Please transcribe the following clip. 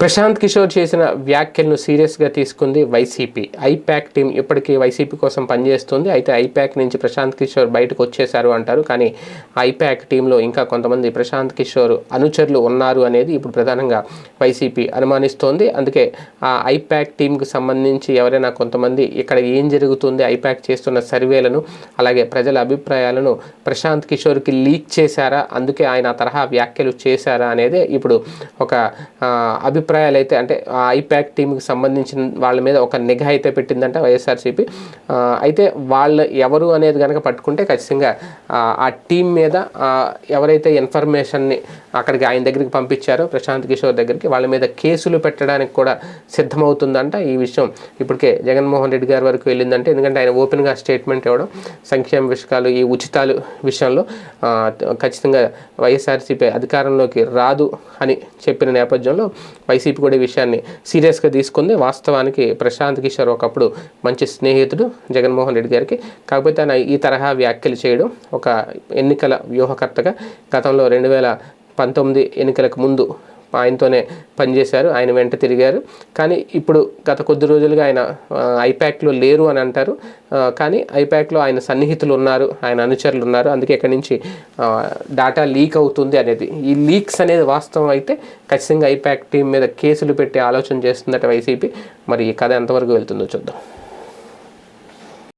ప్రశాంత్ కిషోర్ చేసిన వ్యాఖ్యలను సీరియస్గా తీసుకుంది వైసీపీ. ఐప్యాక్ టీం ఇప్పటికీ వైసీపీ కోసం పనిచేస్తుంది. అయితే ఐప్యాక్ నుంచి ప్రశాంత్ కిషోర్ బయటకు వచ్చేశారు అంటారు. కానీ ఐప్యాక్ టీంలో ఇంకా కొంతమంది ప్రశాంత్ కిషోర్ అనుచరులు ఉన్నారు అనేది ఇప్పుడు ప్రధానంగా వైసీపీ అనుమానిస్తోంది. అందుకే ఆ ఐప్యాక్ టీంకి సంబంధించి ఎవరైనా కొంతమంది ఇక్కడ ఏం జరుగుతుంది ఐప్యాక్ చేస్తున్న సర్వేలను అలాగే ప్రజల అభిప్రాయాలను ప్రశాంత్ కిషోర్కి లీక్ చేశారా అందుకే ఆయన తరహా వ్యాఖ్యలు చేశారా అనేది ఇప్పుడు ఒక అభిప్రాయం అభిప్రాయాలు అయితే అంటే ఐప్యాక్ టీంకి సంబంధించిన వాళ్ళ మీద ఒక నిఘా అయితే పెట్టిందంట వైఎస్ఆర్సీపీ. అయితే వాళ్ళు ఎవరు అనేది కనుక పట్టుకుంటే ఖచ్చితంగా ఆ, టీం మీద ఎవరైతే ఇన్ఫర్మేషన్ని అక్కడికి ఆయన దగ్గరికి పంపించారో ప్రశాంత్ కిషోర్ దగ్గరికి వాళ్ళ మీద కేసులు పెట్టడానికి కూడా సిద్ధమవుతుందంట ఈ విషయం. ఇప్పటికే జగన్మోహన్ రెడ్డి గారి వరకు వెళ్ళిందంటే ఎందుకంటే ఆయన ఓపెన్గా స్టేట్మెంట్ ఇవ్వడం సంక్షేమ విషయాలు ఈ ఉచితాలు విషయంలో ఖచ్చితంగా వైఎస్ఆర్సీపీ అధికారంలోకి రాదు అని చెప్పిన నేపథ్యంలో వైసీపీ కూడా ఈ విషయాన్ని సీరియస్గా తీసుకుంది. వాస్తవానికి ప్రశాంత్ కిషోర్ ఒకప్పుడు మంచి స్నేహితుడు జగన్మోహన్ రెడ్డి గారికి. కాకపోతే ఆయన ఈ తరహా వ్యాఖ్యలు చేయడం ఒక ఎన్నికల వ్యూహకర్తగా గతంలో రెండు వేల పంతొమ్మిది ఎన్నికలకు ముందు ఆయనతోనే పనిచేశారు ఆయన వెంట తిరిగారు. కానీ ఇప్పుడు గత కొద్ది రోజులుగా ఆయన ఐప్యాక్లో లేరు అని అంటారు. కానీ ఐప్యాక్లో ఆయన సన్నిహితులు ఉన్నారు ఆయన అనుచరులు ఉన్నారు. అందుకే ఇక్కడి నుంచి డాటా లీక్ అవుతుంది అనేది. ఈ లీక్స్ అనేది వాస్తవం అయితే ఖచ్చితంగా ఐప్యాక్ టీం మీద కేసులు పెట్టే ఆలోచన చేస్తుందట వైసీపీ. మరి ఈ కథ ఎంతవరకు వెళ్తుందో చూద్దాం.